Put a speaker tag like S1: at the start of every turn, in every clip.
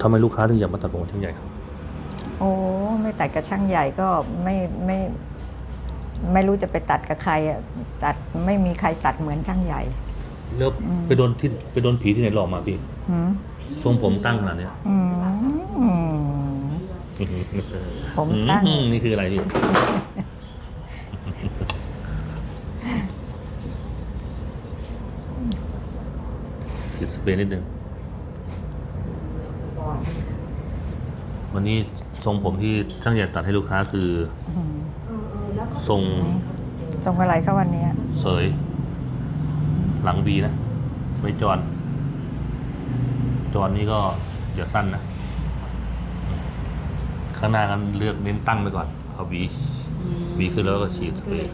S1: ทำไมลูกค้าถึงอยากมาตัดผมช่างใหญ่ครับ
S2: โอ้ไม่ตัดกับช่างใหญ่ก็ไม่ไม่ไม่รู้จะไปตัดกับใครอะตัดไม่มีใครตัดเหมือนช่างใหญ่
S1: แล้ว
S2: อืม
S1: ไปโดนที่ไปโดนผีที่ไหนหลอกมาพี่
S2: หืม
S1: ทรงผมตั้งขนาดเนี้ย
S2: อืม ผมตั้ง
S1: อืมนี่คืออะไรพี่ติดสเปรย์นิดนึง วันนี้ทรงผมที่ช่างใหญ่ตัดให้ลูกค้าคือ
S2: อืม
S1: ทรง
S2: ทรงอะไรเขาวันเนี้ย
S1: เสย หลังวีนะไม่จอนจอนนี่ก็อย่าสั้นนะ ข้างหน้ากันเลือกเน้นตั้งไปก่อนเอาหวีหวีขึ้นแล้วก็ฉีดสเปรย์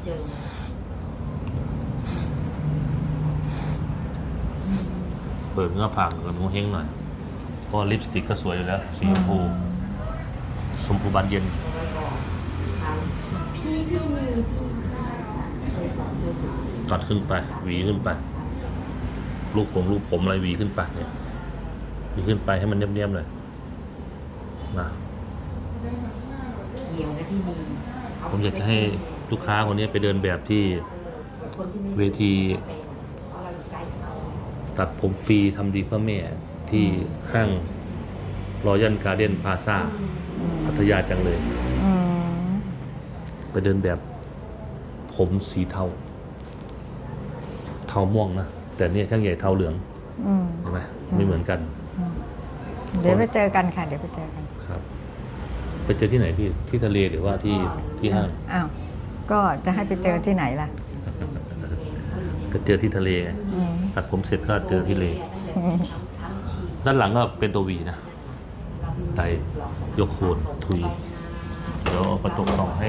S1: เปิดเนื้อผากกับงูเฮงหน่อยเพราะว่าลิปสติกก็สวยอยู่แล้ว สีชมพู ชมพูบานเย็นตัดขึ้นไป หวีขึ้นไป ลูกผมลูกผมอะไรหวีขึ้นไปเนี่ยหวีขึ้นไปให้มันเนียบๆเลยนะ
S3: เขียนะ
S1: ผมอยากจะให้ลูกค้าคนนี้ไปเดินแบบที่เวทีตัดผมฟรีทำดีเพื่อแม่ที่ห้างรอยันการ์เด้นพาซา พัทยาจังเลย
S2: อืม
S1: ไปเดินแบบผมสีเทา เทาม่วงนะ แต่เนี่ยช่างใหญ่เทาเหลือง
S2: อืม
S1: เห็นไหมไม่เหมือนกัน
S2: เดี๋ยวไปเจอกันค่ะ เดี๋ยวไปเจอกัน
S1: ครับ ไปเจอที่ไหนพี่ ที่ทะเลหรือว่าที่ที่ห้าง
S2: อ้าวก็จะให้ไปเจอที่ไหนล่ะ
S1: ก็เจอที่ทะเลไง
S2: อืม
S1: ตัดผมเสร็จก็เจอที่ทะเล
S2: อืม
S1: ด้านหลังก็เป็นตัววีนะ ไตยกโคนทุย เดี๋ยวเอากระจกส่องให้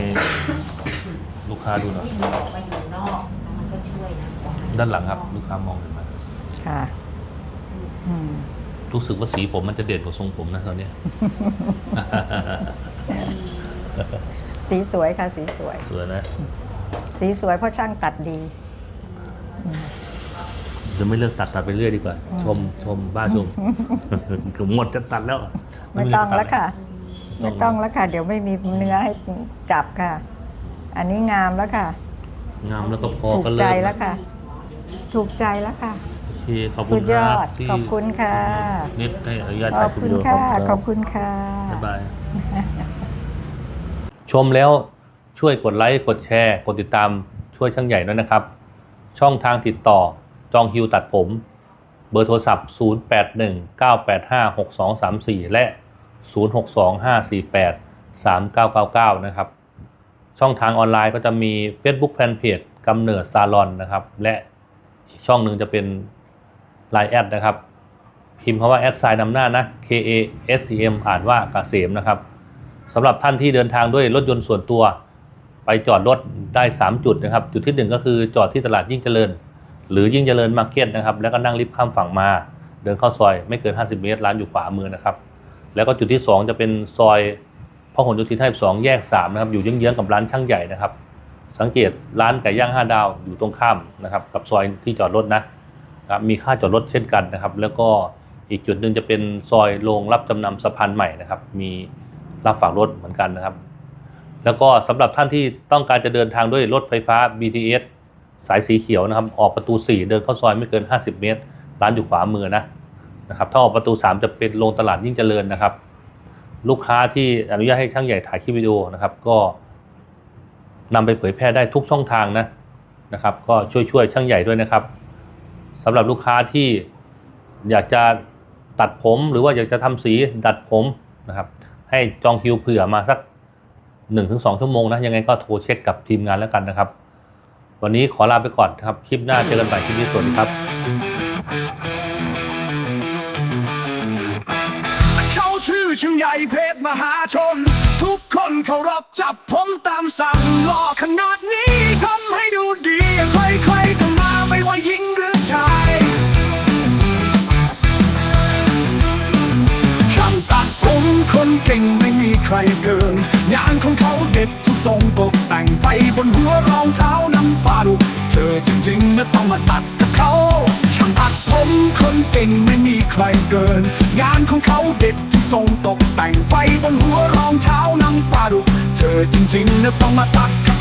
S1: ลูกค้าดูหน่อย
S3: ที่มันออกไปอยู่นอกแล้วมันก็ช่วยนะ
S1: ด้านหลังครับ ลูกค้ามองเห็นไหม
S2: ค่ะอืม
S1: รู้สึกว่าสีผมมันจะเด่นกว่าทรงผมนะตอนเนี้ย
S2: สีสวยค่ะ สีสวย
S1: สวยนะ
S2: สีสวยเพราะช่างตัดดี
S1: จะไม่เลิกตัดตัดไปเรื่อยดีกว่า ชมชมบ้าชมคือหมดจะตัดแล้ว
S2: ไม่ต้องแล้วค่ะ
S1: ไม่
S2: ไม่
S1: ต้
S2: ต้
S1: อ
S2: องงแล้วค่ะ เดี๋ยวไม่มีเนื้อให้จับค่ะ อันนี้งามแล้วค่ะ
S1: งามแล้วก็พอ
S2: ถูก
S1: ก็เลิ
S2: ใจ
S1: ก
S2: แล้วค่ะ ถูกใจแล้วค่ะ
S1: โอเคขอบคุ
S2: สุ
S1: ณ
S2: ด
S1: ค
S2: ย
S1: รั
S2: อบด
S1: ที่
S2: ขอบคุณค่ะ
S1: เน็ตให้อนุญาต
S2: ข
S1: ถ่า
S2: อยบ
S1: คลิป
S2: คุ
S1: วิ
S2: ณ
S1: ดีโอ
S2: ค่ะ
S1: รับ
S2: ขอบคุณค่ะ
S1: บ๊ายบายชมแล้วช่วยกดไลค์กดแชร์ กดติดตามช่วยช่างใหญ่ด้วยนะครับ ช่องทางติดต่อ จองฮิวตัดผม เบอร์โทรศัพท์ 0819856234 และ 0625483999 นะครับ ช่องทางออนไลน์ก็จะมี Facebook Fanpage กำเนิดซาลอนนะครับ และอีกช่องหนึ่งจะเป็น Line แอดนะครับ พิมพ์คำว่าแอดไซน์นำหน้านะ K A S E M อ่านว่ากเกษมนะครับสำหรับท่านที่เดินทางด้วยรถยนต์ส่วนตัว ไปจอดรถได้ 3 จุดนะครับ จุดที่ 1 ก็คือจอดที่ตลาดยิ่งเจริญ หรือยิ่งเจริญมาร์เก็ตนะครับ แล้วก็นั่งลิฟต์ข้ามฝั่งมา เดินเข้าซอยไม่เกิน 50 เมตร ร้านอยู่ขวามือนะครับ แล้วก็จุดที่ 2 จะเป็นซอยพหลโยธิน52แยก3นะครับ อยู่เยื้องๆกับร้านช่างใหญ่นะครับ สังเกตร้านไก่ย่าง 5 ดาวอยู่ตรงข้ามนะครับ กับซอยที่จอดรถนะครับ มีค่าจอดรถเช่นกันนะครับ แล้วก็อีกจุดหนึ่งจะเป็นซอยโรงรับจำนำสะพานใหม่นะครับ มีรับฝากรถเหมือนกันนะครับ แล้วก็สำหรับท่านที่ต้องการจะเดินทางด้วยรถไฟฟ้า BTS สายสีเขียวนะครับ ออกประตู 4 เดินเข้าซอยไม่เกิน 50 เมตร ร้านอยู่ขวามือนะนะครับถ้าออกประตู 3 จะเป็นโรงตลาดยิ่งเจริญนะครับ ลูกค้าที่อนุญาตให้ช่างใหญ่ถ่ายคลิปวิดีโอนะครับ ก็นำไปเผยแพร่ได้ทุกช่องทางนะนะครับ ก็ช่วยช่วยช่างใหญ่ด้วยนะครับสำหรับลูกค้าที่อยากจะตัดผมหรือว่าอยากจะทำสีดัดผมนะครับ ให้จองคิวเผื่อมาสัก 1-2 ชั่วโมงนะยังไงก็โทรเช็คกับทีมงานแล้วกันนะครับ วันนี้ขอลาไปก่อนครับ คลิปหน้าเจอกันใหม่คลิปนี้สวัสดีครับ
S4: ชื่อช่างใหญ่เพชรมหาชน ทุกคนเคารพจับผมตามสั่งหล่อขนาดนี้ทำให้ดูดีใครๆ ใครเกิน งานของเขาเด็ดทุกทรงตกแต่งไฟบนหัวรองเท้าน้ำปลาดุเธอจริงๆนะต้องมาตัดกับเขาช่างตัดผมคนเก่งไม่มีใครเกิน งานของเขาเด็ดที่ทรงตกแต่งไฟบนหัวรองเท้าน้ำปลาดุกเธอจริงๆนะต้องมาตัดกับ